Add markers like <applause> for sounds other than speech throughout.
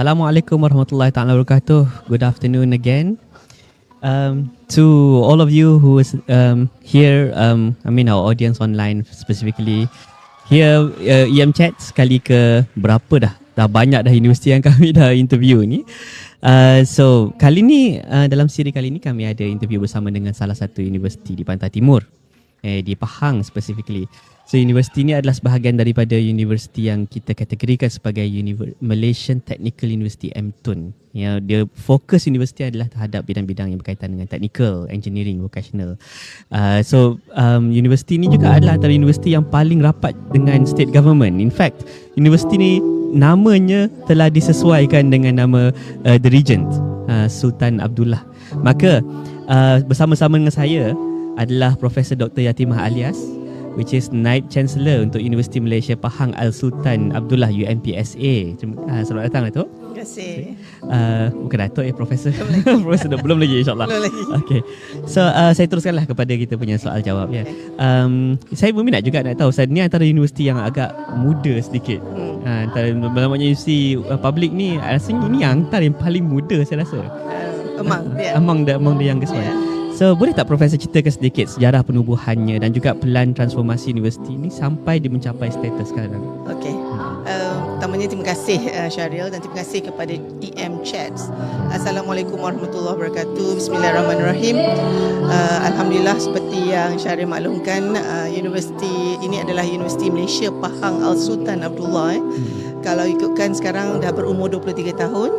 Assalamualaikum warahmatullahi taala wabarakatuh. Good afternoon again. Um, to all of you who is um, here, um, I mean our audience online specifically, here uh, EM Chat sekali ke berapa dah? Dah banyak dah universiti yang <laughs> kami dah interview ni. Uh, so kali ni uh, dalam siri kali ni kami ada interview bersama dengan salah satu universiti di Pantai Timur. Eh, di Pahang specifically. So universiti ini adalah sebahagian daripada universiti yang kita kategorikan sebagai Univer- Malaysian Technical University MTUN. Ya, dia fokus universiti adalah terhadap bidang-bidang yang berkaitan dengan technical, engineering, vocational. Uh, so um, universiti ini juga adalah antara universiti yang paling rapat dengan state government. In fact, universiti ini namanya telah disesuaikan dengan nama uh, The Regent, uh, Sultan Abdullah. Maka uh, bersama-sama dengan saya adalah Profesor Dr. Yatimah Alias which is Naib Chancellor untuk Universiti Malaysia Pahang Al Sultan Abdullah UMPSA. Terima uh, selamat datang Datuk. Terima kasih. Uh, bukan Datuk ya Profesor. <laughs> Profesor belum lagi insyaAllah. Belum lagi. Okay. So uh, saya teruskanlah kepada kita punya soal jawab ya. Um, saya berminat juga nak tahu saya ni antara universiti yang agak muda sedikit. Hmm. Uh, antara namanya universiti uh, public ni rasanya ini yang antara yang paling muda saya rasa. Uh, among, yeah. Among the among the youngest one. So boleh tak Profesor ceritakan sedikit sejarah penubuhannya dan juga pelan transformasi universiti ini sampai dia mencapai status sekarang? Okay. Uh, pertamanya terima kasih uh, Syaril dan terima kasih kepada EM Chats. Assalamualaikum warahmatullahi wabarakatuh. Bismillahirrahmanirrahim. Uh, Alhamdulillah seperti yang Syaril maklumkan, uh, universiti ini adalah Universiti Malaysia Pahang Al Sultan Abdullah. Eh. Kalau ikutkan sekarang dah berumur 23 tahun.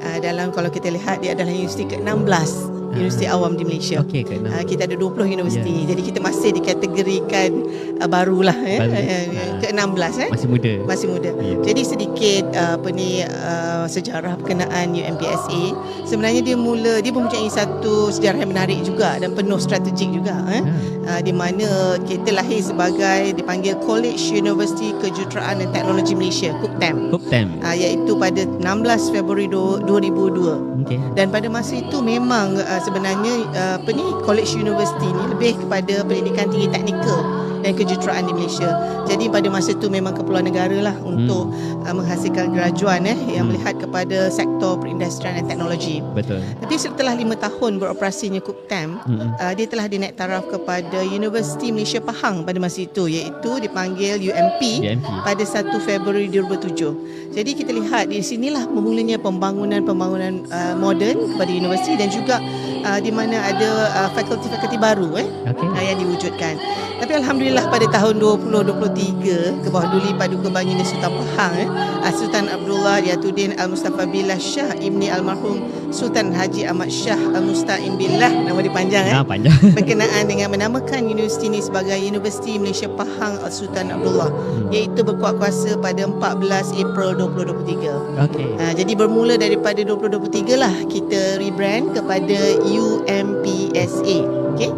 Uh, dalam kalau kita lihat dia adalah universiti ke-16 Universiti Awam di Malaysia. Okey, ke-16. Uh, kita ada 20 universiti. Ya. Jadi kita masih dikategorikan uh, barulah eh Baru. uh, Ah. ke-16 eh. Masih muda. Masih muda. Ya. Jadi sedikit uh, apa ni uh, sejarah berkenaan UMPSA. Sebenarnya dia mula dia mempunyai satu sejarah yang menarik juga dan penuh strategik juga eh. Uh, di mana kita lahir sebagai dipanggil College University Kejuruteraan dan Teknologi Malaysia, KUPTEM. Kuptem. Uh, iaitu pada 16 Februari du- 2002. Okey. Dan pada masa itu memang uh, sebenarnya uh, apa ni college university ni lebih kepada pendidikan tinggi teknikal dan kejuruteraan di Malaysia. Jadi pada masa itu memang keperluan negara lah untuk uh, menghasilkan graduan eh yang Hmm. melihat kepada sektor perindustrian dan teknologi. Betul. Tapi setelah lima tahun beroperasinya KUPTEM, Mm-mm. uh, dia telah dinaik taraf kepada Universiti Malaysia Pahang pada masa itu iaitu dipanggil UMP UMP. pada 1 Februari 2007. Jadi kita lihat di sinilah bermulanya pembangunan-pembangunan uh, moden kepada universiti dan juga uh, di mana ada uh, fakulti-fakulti baru eh Okey. uh, yang diwujudkan. Tapi alhamdulillah pada tahun 2023 ke bawah Duli Paduka Bangunan Sultan Pahang eh uh, Sultan Abdullah Yatuddin Al Mustafa Billah Shah Ibni Almarhum Sultan Haji Ahmad Shah Al Musta'im Billah nama dia panjang eh Nah, panjang. <laughs> berkenaan dengan menamakan universiti ini sebagai Universiti Malaysia Pahang Sultan Abdullah Hmm. iaitu berkuat kuasa pada 14 April 2023. Okey. Ha, jadi bermula daripada 2023 lah kita rebrand kepada UMPSA. Okey.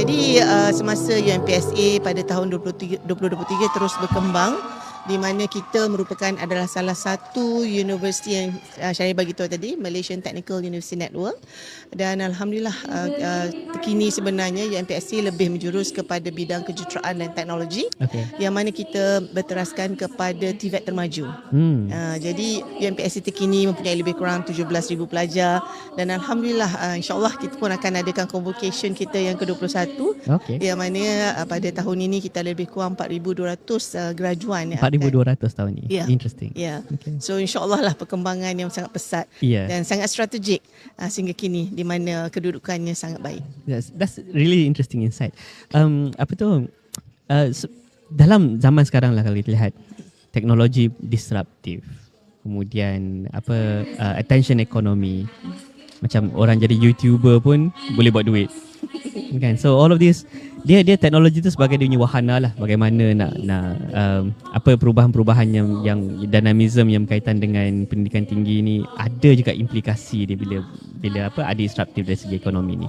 Jadi uh, semasa UMPSA pada tahun 2023, 2023 terus berkembang di mana kita merupakan adalah salah satu universiti yang uh, Syarif bagi tahu tadi Malaysian Technical University Network dan alhamdulillah uh, uh, terkini sebenarnya UMPSA lebih menjurus kepada bidang kejuruteraan dan teknologi Okey. yang mana kita berteraskan kepada TVET termaju. Hmm. Uh, jadi UMPSC terkini mempunyai lebih kurang 17,000 pelajar dan Alhamdulillah uh, insyaAllah kita pun akan adakan convocation kita yang ke-21 Okey. yang mana uh, pada tahun ini kita lebih kurang 4,200 uh, graduan yang akan 4200 tahun ni. Ya. Interesting. Ya. Okey. So insyaAllah lah perkembangan yang sangat pesat Yeah. dan sangat strategik uh, sehingga kini di mana kedudukannya sangat baik. That's, that's really interesting insight. Um, apa tu? Uh, se- dalam zaman sekarang lah kalau kita lihat teknologi disruptif, kemudian apa uh, attention economy, macam orang jadi youtuber pun boleh buat duit, kan? So all of this dia dia teknologi tu sebagai dia punya wahana lah bagaimana nak nak um, apa perubahan-perubahan yang yang dinamism yang berkaitan dengan pendidikan tinggi ni ada juga implikasi dia bila bila apa ada disruptif dari segi ekonomi ni.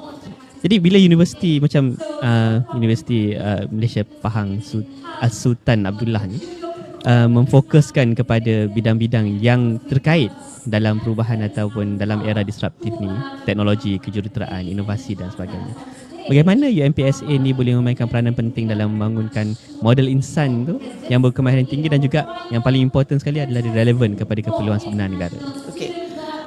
Jadi bila universiti macam uh, Universiti uh, Malaysia Pahang uh, Sultan Abdullah ni uh, memfokuskan kepada bidang-bidang yang terkait dalam perubahan ataupun dalam era disruptif ni, teknologi, kejuruteraan, inovasi dan sebagainya. Bagaimana UMPSA ni boleh memainkan peranan penting dalam membangunkan model insan tu yang berkemahiran tinggi dan juga yang paling important sekali adalah relevan kepada keperluan sebenar negara. Okey.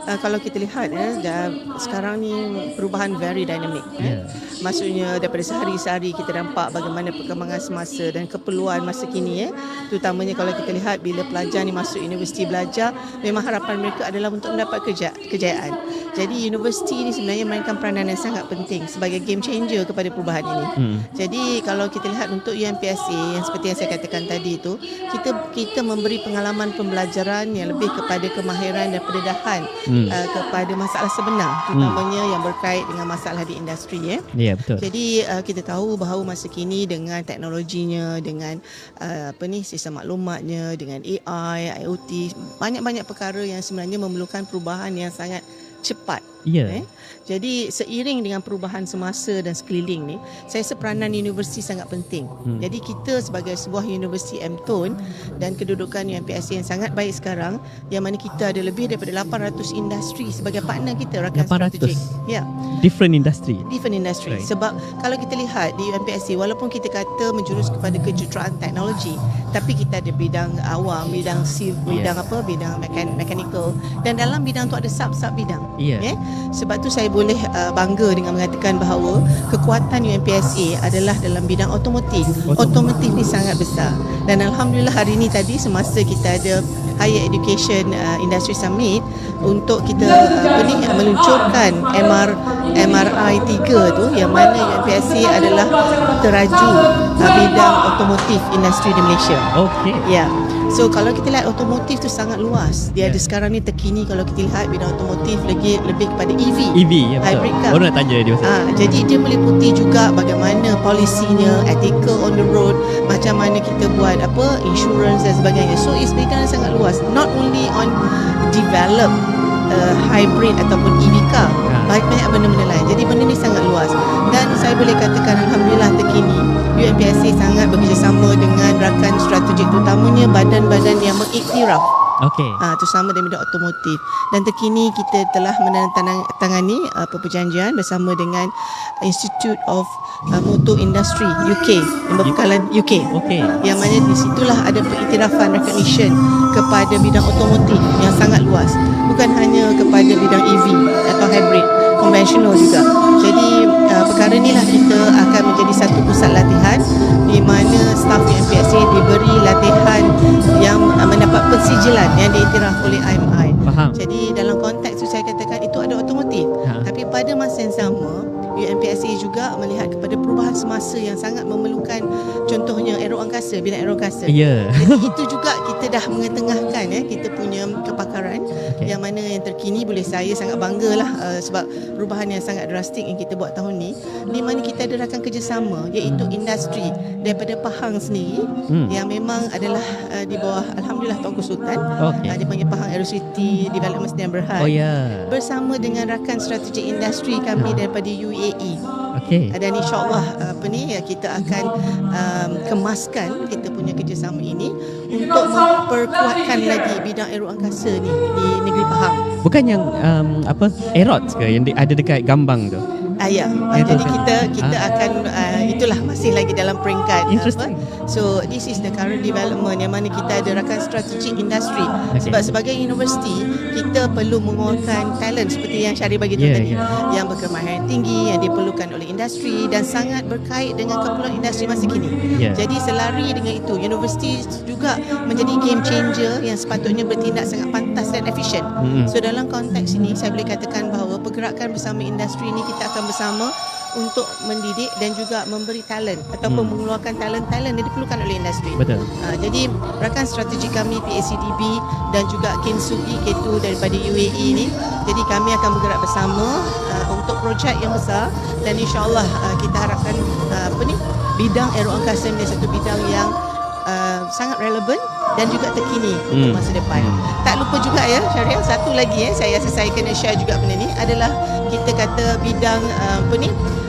Uh, kalau kita lihat ya, dah, sekarang ni perubahan very dynamic. Ya. Yeah. Maksudnya daripada sehari sehari kita nampak bagaimana perkembangan semasa dan keperluan masa kini ya. Terutamanya kalau kita lihat bila pelajar ni masuk universiti belajar, memang harapan mereka adalah untuk mendapat kerja, kejayaan. Jadi universiti ini sebenarnya mainkan peranan yang sangat penting sebagai game changer kepada perubahan ini. Hmm. Jadi kalau kita lihat untuk UMPSA yang seperti yang saya katakan tadi itu, kita kita memberi pengalaman pembelajaran yang lebih kepada kemahiran dan pendedahan Hmm. Uh, kepada masalah sebenar, terutamanya yang berkait dengan masalah di industri ya. Ya, yeah, betul. Jadi uh, kita tahu bahawa masa kini dengan teknologinya, dengan uh, apa ni sistem maklumatnya, dengan AI, IoT, banyak-banyak perkara yang sebenarnya memerlukan perubahan yang sangat cepat. Ya. Eh? Jadi seiring dengan perubahan semasa dan sekeliling ni, saya rasa peranan universiti sangat penting. Hmm. Jadi kita sebagai sebuah universiti MTON dan kedudukan UMPSC yang sangat baik sekarang, yang mana kita ada lebih daripada 800 industri sebagai partner kita rakan 800? strategik. Ya, Different industry. different industry. Right. Sebab kalau kita lihat di UMPSC walaupun kita kata menjurus kepada kejuruteraan teknologi, tapi kita ada bidang awam, bidang civil, bidang Yes. apa, bidang mekan, mechanical dan dalam bidang tu ada sub-sub bidang. Ya. Eh? Sebab tu saya boleh uh, bangga dengan mengatakan bahawa kekuatan UMPSA adalah dalam bidang otomotif. Otomotif. Ni sangat besar. Dan alhamdulillah hari ini tadi semasa kita ada Higher Education uh, Industry Summit untuk kita uh, apa ni meluncurkan MR MRI 3 tu yang mana UMPSA adalah teraju uh, bidang otomotif industri di Malaysia. Okey. Ya. So kalau kita lihat otomotif tu sangat luas. Dia Ya. ada sekarang ni terkini kalau kita lihat bidang otomotif lagi lebih kepada EV. EV ya betul. Hybrid car. Baru nak tanya dia pasal. Ah, jadi dia meliputi juga bagaimana polisinya, ethical on the road, macam mana kita buat apa insurance dan sebagainya. So it's bidang yang sangat luas. Not only on develop uh, hybrid ataupun EV car, Ah. Banyak banyak benda-benda lain. Jadi benda ni sangat luas. Dan saya boleh katakan alhamdulillah terkini UMPSA sangat bekerjasama dengan rakan strategik terutamanya badan-badan yang mengiktiraf Okey. Ah, terutama dalam bidang otomotif. Dan terkini kita telah menandatangani uh, perjanjian bersama dengan Institute of uh, Motor Industry UK yang berpekalan UK. Okey. Yang mana di situlah ada pengiktirafan recognition kepada bidang otomotif yang sangat luas. Bukan hanya kepada bidang EV atau hybrid, konvensional juga. Jadi uh, perkara inilah kita akan menjadi satu pusat latihan di mana staf UMPSA diberi latihan yang uh, mendapat persijilan yang diiktiraf oleh IMI. Faham. Jadi dalam konteks saya katakan itu ada otomotif. Ha. Tapi pada masa yang sama UMPSA juga melihat kepada perubahan semasa yang sangat memerlukan contohnya aero angkasa, bidang aero angkasa. Ya. Jadi itu juga kita dah mengetengahkan ya kita punya kepakaran Okey. yang mana yang terkini boleh saya sangat banggalah uh, sebab perubahan yang sangat drastik yang kita buat tahun ni di mana kita ada rakan kerjasama iaitu industri daripada Pahang sendiri Hmm. yang memang adalah uh, di bawah alhamdulillah Tuanku Sultan Okey. uh, dia panggil Pahang Aerocity Development Sdn Berhad Oh ya. bersama dengan rakan strategik industri kami Ha. daripada UAE Okey. dan insyaallah apa ni ya, kita akan um, kemaskan kita punya kerjasama ini untuk memperkuatkan lagi bidang aero angkasa ni di negeri Pahang. Bukan yang um, apa Aerots ke yang ada dekat Gambang tu? Ah ya, ah, Itu jadi kita kita akan uh, itulah masih lagi dalam peringkat Interesting. apa. So this is the current development yang mana kita ada rakan strategic industry. Okay. Sebab sebagai universiti kita perlu mengeluarkan talent seperti yang Syari bagi Yeah, tadi yeah. yang berkemahiran tinggi yang diperlukan oleh industri dan sangat berkait dengan keperluan industri masa kini. Ya. Jadi selari dengan itu universiti juga menjadi game changer yang sepatutnya bertindak sangat pantas dan efisien. Mm-mm. So dalam konteks ini saya boleh katakan bahawa pergerakan bersama industri ini kita akan bersama untuk mendidik dan juga memberi talent ataupun Hmm. mengeluarkan talent-talent yang diperlukan oleh industri. Betul. Uh, jadi rakan strategik kami PACDB dan juga Kinsugi K2 daripada UAE ni jadi kami akan bergerak bersama uh, untuk projek yang besar dan insyaallah uh, kita harapkan uh, apa ni bidang aero angkasa menjadi satu bidang yang uh, sangat relevan dan juga terkini untuk Hmm. masa depan. Hmm. Tak lupa juga ya Syariah satu lagi ya saya rasa saya kena share juga benda ni adalah kita kata bidang uh, apa ni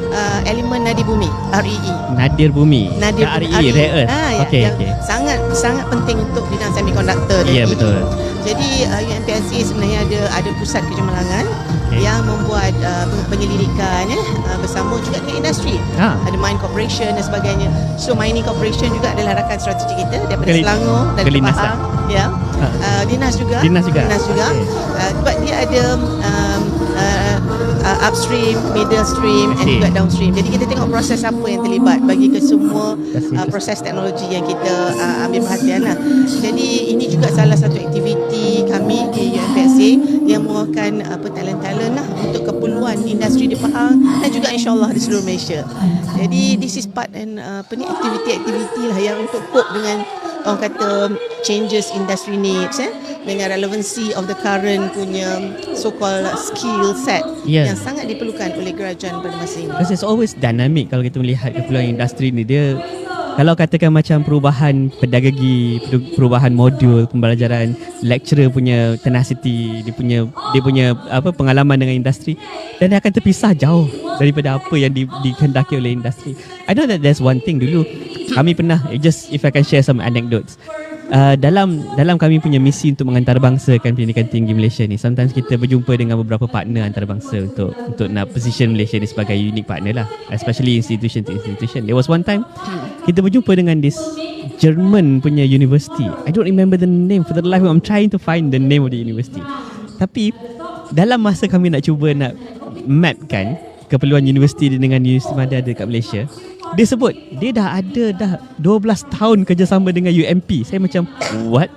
uh, elemen nadi bumi REE. Nadir Bumi. Nadir Kat Bumi, RE, rare earth. Ah, ya, Okey, yang okey. sangat sangat penting untuk bidang semiconductor Ya, EV. betul. Jadi uh, UMPSC sebenarnya ada ada pusat kecemerlangan Okay. yang membuat uh, penyelidikan eh, uh, bersama juga dengan industri. Ah. Ada Mine Corporation dan sebagainya. So Mining Corporation juga adalah rakan strategi kita daripada Keli- Selangor dan Kelinas. Ya. Ah. Uh, Dinas juga. Dinas juga? Dinas juga. Okay. Uh, sebab dia ada um, uh, uh, upstream, middle stream I and juga downstream. Jadi kita tengok proses apa yang terlibat bagi ke semua uh, proses teknologi yang kita uh, ambil perhatian lah. Jadi ini juga salah satu aktiviti kami di UMPSA yang meruahkan apa talent-talent lah untuk keperluan industri di Pahang dan juga insyaAllah di seluruh Malaysia. Jadi this is part and uh, apa ni aktiviti-aktiviti lah yang untuk cope dengan orang kata changes industry needs eh dengan relevancy of the current punya so called skill set Yeah. yang sangat diperlukan oleh kerajaan pada masa ini. Because it's always dynamic kalau kita melihat keperluan industri ni dia kalau katakan macam perubahan pedagogi, peru- perubahan modul pembelajaran, lecturer punya tenacity, dia punya dia punya apa pengalaman dengan industri dan dia akan terpisah jauh daripada apa yang di, dikehendaki oleh industri. I know that there's one thing dulu kami pernah eh, just if I can share some anecdotes. Uh, dalam dalam kami punya misi untuk mengantarabangsakan pendidikan tinggi Malaysia ni sometimes kita berjumpa dengan beberapa partner antarabangsa untuk untuk nak position Malaysia ni sebagai unique partner lah. Especially institution to institution. There was one time kita berjumpa dengan this German punya university. I don't remember the name for the life. I'm trying to find the name of the university. Tapi dalam masa kami nak cuba nak mapkan keperluan universiti dengan universiti mana ada kat Malaysia dia sebut dia dah ada dah 12 tahun kerjasama dengan UMP saya macam what?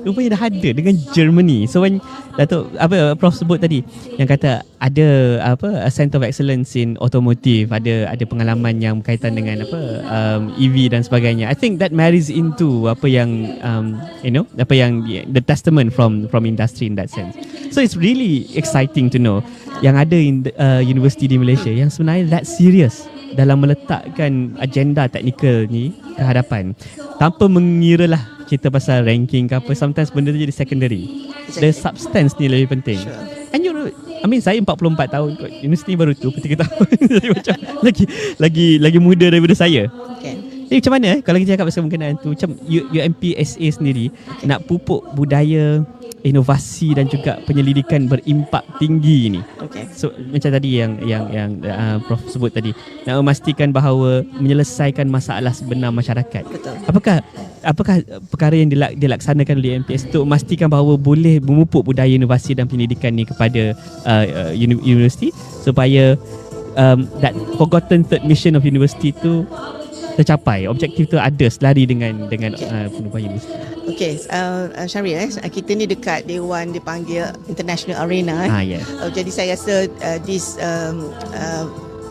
Rupanya dah ada dengan Germany. So when Datuk apa Prof sebut tadi yang kata ada apa a center of excellence in automotive ada ada pengalaman yang berkaitan dengan apa um, EV dan sebagainya. I think that marries into apa yang um, you know apa yang the testament from from industry in that sense. So it's really exciting to know yang ada in the, uh, universiti di Malaysia yang sebenarnya that serious dalam meletakkan agenda teknikal ni ke hadapan. Tanpa mengira lah kita pasal ranking ke apa sometimes benda tu jadi secondary. The substance ni lebih penting. Sure. and you know I mean saya 44 tahun kot. Universiti baru tu 3 tahun. <laughs> Jadi macam lagi lagi lagi muda daripada saya. Okay. jadi macam mana eh? Kalau kita cakap pasal kemungkinan tu macam UMPSA sendiri nak pupuk budaya inovasi dan juga penyelidikan berimpak tinggi ni Okay. So macam tadi yang yang yang uh, Prof sebut tadi nak memastikan bahawa menyelesaikan masalah sebenar masyarakat. Betul. Apakah apakah perkara yang dilak, dilaksanakan oleh MPS untuk memastikan bahawa boleh memupuk budaya inovasi dan pendidikan ni kepada uh, uh, uni- universiti supaya um, that forgotten third mission of university tu tercapai objektif tu ada selari dengan dengan uh, penubuhan. Okay, uh, uh, Syaril eh, kita ni dekat Dewan dipanggil International Arena eh. Ah yes. Uh, jadi saya rasa uh, this um, uh,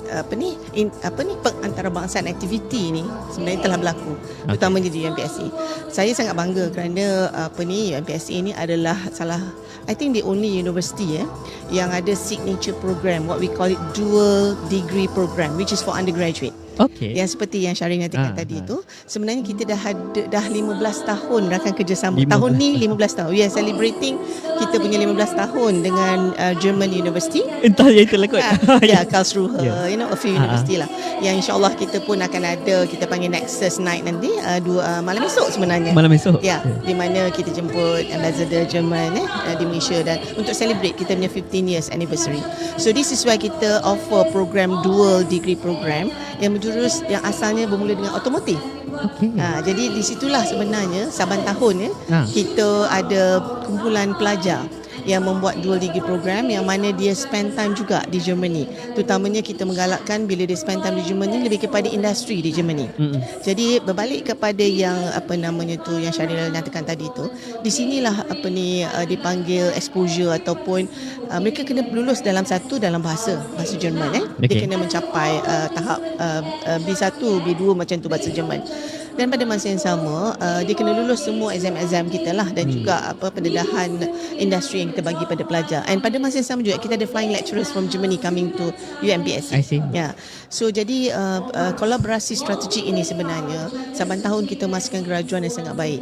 apa ni in, apa ni pengantarabangsan aktiviti ni sebenarnya telah berlaku okay. terutamanya di UMPSA. Saya sangat bangga kerana apa ni UMPSA ni adalah salah I think the only university eh yang ada signature program what we call it dual degree program which is for undergraduate. Okay. Yang seperti yang Syarif nyatakan Ah, tadi ah. tu sebenarnya kita dah ada dah 15 tahun rakan kerjasama. 15 Tahun ni 15 tahun. We are celebrating kita punya 15 tahun dengan uh, German University. Entah yang itulah kot. Ah, ya, <laughs> Karlsruhe, Yeah. you know, a few Ah, university lah. Yang insyaAllah kita pun akan ada, kita panggil Nexus Night nanti, uh, dua, uh, malam esok sebenarnya. Malam esok. Ya, di mana kita jemput Ambassador Jerman eh, uh, di Malaysia dan untuk celebrate kita punya 15 years anniversary. So this is why kita offer program dual degree program yang berjurus yang asalnya bermula dengan otomotif. Okay. Ha, jadi di situlah sebenarnya saban tahun ya Ha. kita ada kumpulan pelajar yang membuat dual degree program yang mana dia spend time juga di Germany. Terutamanya kita menggalakkan bila dia spend time di Germany lebih kepada industri di Germany. Mm-mm. Jadi berbalik kepada yang apa namanya tu yang Syaril nyatakan tadi tu, di sinilah apa ni uh, dipanggil exposure ataupun uh, mereka kena lulus dalam satu dalam bahasa bahasa Jerman eh. Dia Okey. kena mencapai uh, tahap uh, uh, B1, B2 macam tu bahasa Jerman. Dan pada masa yang sama uh, dia kena lulus semua exam-exam kita lah dan hmm. juga apa pendedahan industri yang kita bagi pada pelajar. And pada masa yang sama juga kita ada flying lecturers from Germany coming to UMPSC. I see. Ya. So jadi uh, uh, kolaborasi strategik ini sebenarnya saban tahun kita masukkan kerajuan yang sangat baik.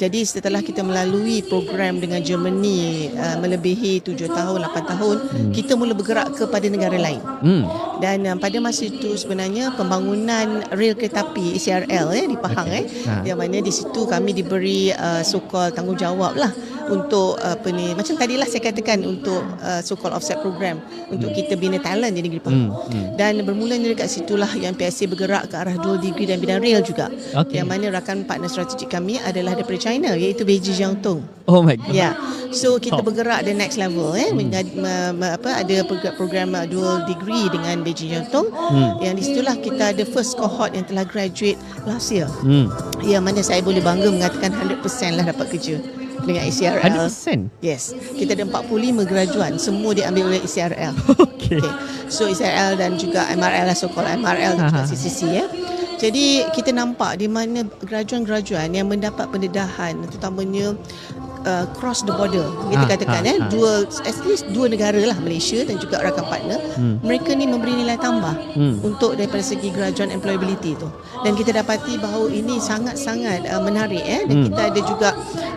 Jadi setelah kita melalui program dengan Germany uh, melebihi 7 tahun, 8 tahun, hmm. kita mula bergerak kepada negara lain. Hmm. Dan uh, pada masa itu sebenarnya pembangunan rel kereta api ECRL eh di Pahang Okey. eh Ha. yang mana di situ kami diberi uh, so-called tanggungjawab lah untuk apa ni macam tadilah saya katakan untuk uh, so called offset program untuk kita bina talent di negeri Pahang. Hmm, hmm. Dan bermulanya dekat situlah UMPSC bergerak ke arah dual degree dan bidang real juga. Okay. Yang mana rakan partner strategik kami adalah daripada China iaitu Beiji Jiangtong. Oh my god. Ya. So kita Top. bergerak the next level eh Mengad- me- me- apa ada program, program uh, dual degree dengan Beijing Jiangtong. Hmm. Yang di situlah kita ada first cohort yang telah graduate last year. Hmm. Yang mana saya boleh bangga mengatakan 100% lah dapat kerja dengan ACRL. 100%. Yes. Kita ada 45 graduan semua diambil oleh ACRL. <laughs> Okay. Okay. So ISRL dan juga MRL lah so called MRL dan juga. CCC ya. Jadi kita nampak di mana graduan-graduan yang mendapat pendedahan terutamanya uh, cross the border kita Ah, katakan ah, eh ah. dua at least dua negara lah Malaysia dan juga rakan partner Hmm. mereka ni memberi nilai tambah Hmm. untuk daripada segi graduan employability tu dan kita dapati bahawa ini sangat-sangat uh, menarik eh dan Hmm. kita ada juga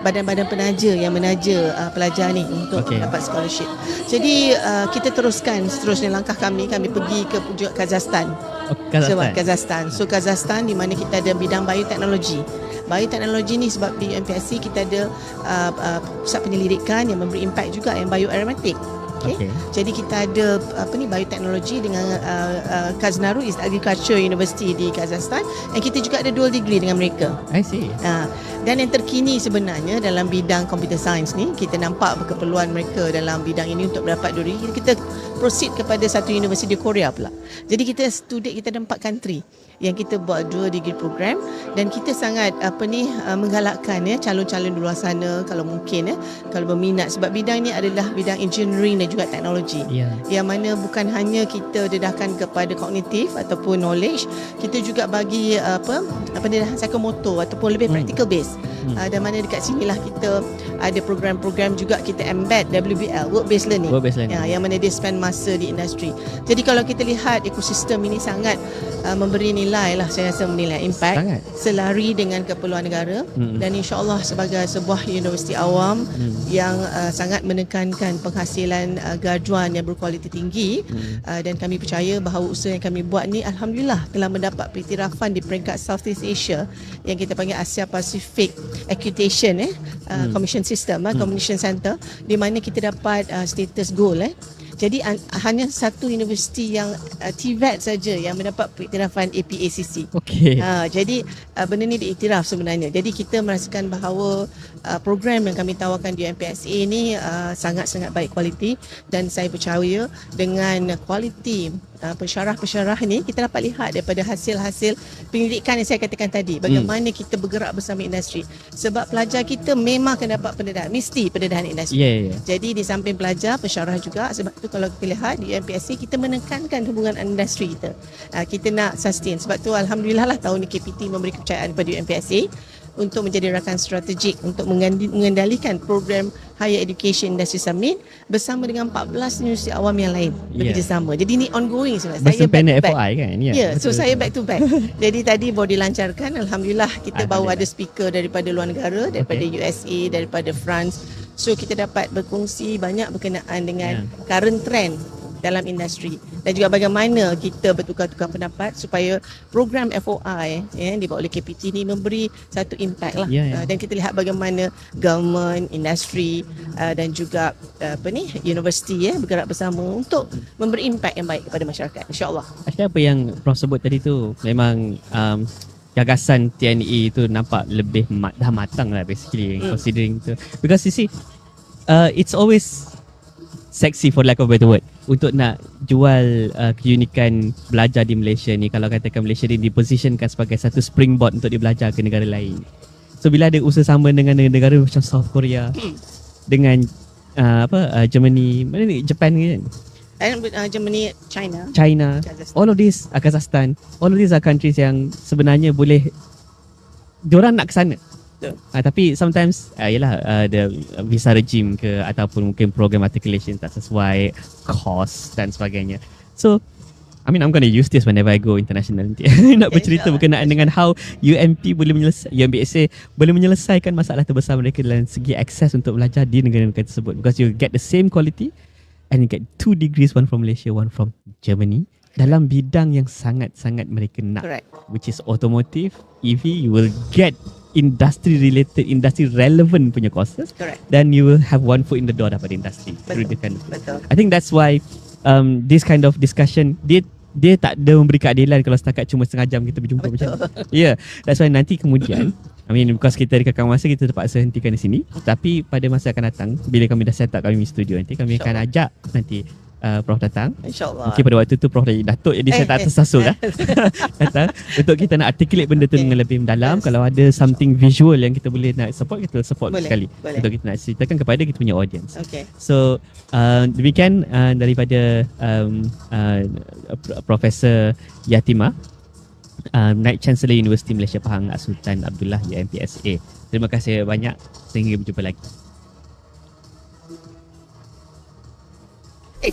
badan-badan penaja yang menaja uh, pelajar ni untuk Okey. dapat scholarship. Jadi uh, kita teruskan seterusnya langkah kami kami pergi ke juga Kazakhstan. Oh, Sebab Kazakhstan. So Kazakhstan di mana kita ada bidang bioteknologi. Bioteknologi ni sebab di UMPSC kita ada uh, uh, pusat penyelidikan yang memberi impact juga yang bioaromatik. Okay. Okay. Jadi kita ada apa ni bioteknologi dengan uh, uh, Kaznaru is Agriculture University di Kazakhstan dan kita juga ada dual degree dengan mereka. I see. Ha, dan yang terkini sebenarnya dalam bidang computer science ni kita nampak keperluan mereka dalam bidang ini untuk mendapat duri kita proceed kepada satu universiti di Korea pula. Jadi kita student kita ada empat country yang kita buat dua degree program dan kita sangat apa ni uh, menggalakkan ya calon-calon di luar sana kalau mungkin ya kalau berminat sebab bidang ni adalah bidang engineering dan juga teknologi Ya. yang mana bukan hanya kita dedahkan kepada kognitif ataupun knowledge kita juga bagi uh, apa pendedahan psikomotor ataupun lebih Hmm. practical base Hmm. uh, dan mana dekat sinilah kita ada program-program juga kita embed WBL work based learning Work based learning. Ya, yang mana dia spend masa di industri. Jadi kalau kita lihat ekosistem ini sangat uh, memberi nilai lah saya rasa menilai impact Sangat. selari dengan keperluan negara Hmm. dan insyaallah sebagai sebuah universiti awam Hmm. yang uh, sangat menekankan penghasilan uh, graduan yang berkualiti tinggi Hmm. uh, dan kami percaya bahawa usaha yang kami buat ni alhamdulillah telah mendapat pengiktirafan di peringkat Southeast Asia yang kita panggil Asia Pacific Accreditation eh uh, Hmm. Commission System uh, Commission Center di mana kita dapat uh, status gold eh jadi an- hanya satu universiti yang uh, TVET saja yang mendapat pengiktirafan APACC Okay. Ha, jadi uh, benda ni diiktiraf sebenarnya. Jadi kita merasakan bahawa uh, program yang kami tawarkan di MPSA ni uh, sangat-sangat baik kualiti dan saya percaya dengan kualiti uh, pensyarah-pensyarah ni kita dapat lihat daripada hasil-hasil penyelidikan yang saya katakan tadi bagaimana kita bergerak bersama industri. Sebab pelajar kita memang akan dapat pendedahan, mesti pendedahan industri. Ya, ya. Jadi di samping pelajar, pensyarah juga sebab tu kalau kita lihat di MPSC kita menekankan hubungan industri kita. Uh, kita nak sustain. Sebab tu alhamdulillah lah tahun ni KPT memberi kepercayaan kepada UMPSC untuk menjadi rakan strategik untuk mengendalikan program Higher Education Industry Summit bersama dengan 14 universiti awam yang lain Yeah. bekerjasama. Jadi ni ongoing sebenarnya. To back. FOI kan? Ya. Ya, yeah, so betul, saya back to back. Jadi tadi baru dilancarkan alhamdulillah kita bawa ada speaker daripada luar negara, daripada Okay. USA, daripada France. So kita dapat berkongsi banyak berkenaan dengan Ya. current trend dalam industri dan juga bagaimana kita bertukar-tukar pendapat supaya program FOI ya, yang dibawa oleh KPT ni memberi satu impact lah. Ya. Uh, dan kita lihat bagaimana government, industri uh, dan juga uh, apa ni universiti ya bergerak bersama untuk memberi impact yang baik kepada masyarakat. Insyaallah. Actually apa yang Prof sebut tadi tu? Memang um, gagasan TNE tu nampak lebih mat, dah matang lah basically Hmm. considering tu. Because you see uh, it's always sexy for lack of better word untuk nak jual uh, keunikan belajar di Malaysia ni. Kalau katakan Malaysia ni dipositionkan sebagai satu springboard untuk dia belajar ke negara lain. So bila ada usaha sama dengan negara macam South Korea <coughs> dengan uh, apa uh, Germany mana ni? Japan kan? And uh, Germany China. China. Kazakhstan. all of these uh, Kazakhstan. All of these are countries yang sebenarnya boleh diorang nak ke sana Uh, tapi sometimes uh, yalah uh, the visa regime ke ataupun mungkin program articulation tak sesuai cost dan sebagainya. So I mean I'm going to use this whenever I go international. <laughs> Nanti nak bercerita berkenaan dengan how UMP boleh menyelesaikan UMBSA boleh menyelesaikan masalah terbesar mereka dalam segi akses untuk belajar di negara-negara tersebut. Because you get the same quality and you get two degrees one from Malaysia one from Germany dalam bidang yang sangat-sangat mereka nak. Correct. Which is automotive EV you will get industry related, industry relevant punya courses, Correct. then you will have one foot in the door daripada industri. through Betul. the kind of Betul. I think that's why um, this kind of discussion dia dia tak ada memberi keadilan kalau setakat cuma setengah jam kita berjumpa macam Betul. ni. Yeah, that's why nanti kemudian I mean because kita dikekang masa kita terpaksa hentikan di sini tapi pada masa akan datang bila kami dah set up kami studio nanti kami akan ajak nanti uh, Prof datang InsyaAllah. Mungkin pada waktu tu Prof dah Datuk Jadi saya Eh, tak eh. tersasul lah <laughs> <laughs> Datang Untuk kita nak articulate benda tu Okay. dengan lebih mendalam Yes. Kalau ada something visual yang kita boleh nak support Kita support Boleh, sekali boleh. Untuk kita nak ceritakan kepada kita punya audience Okay. So uh, demikian uh, daripada um, uh, Pro- Profesor Yatima uh, Naib Chancellor Universiti Malaysia Pahang Sultan Abdullah UMPSA Terima kasih banyak Sehingga berjumpa lagi Hey.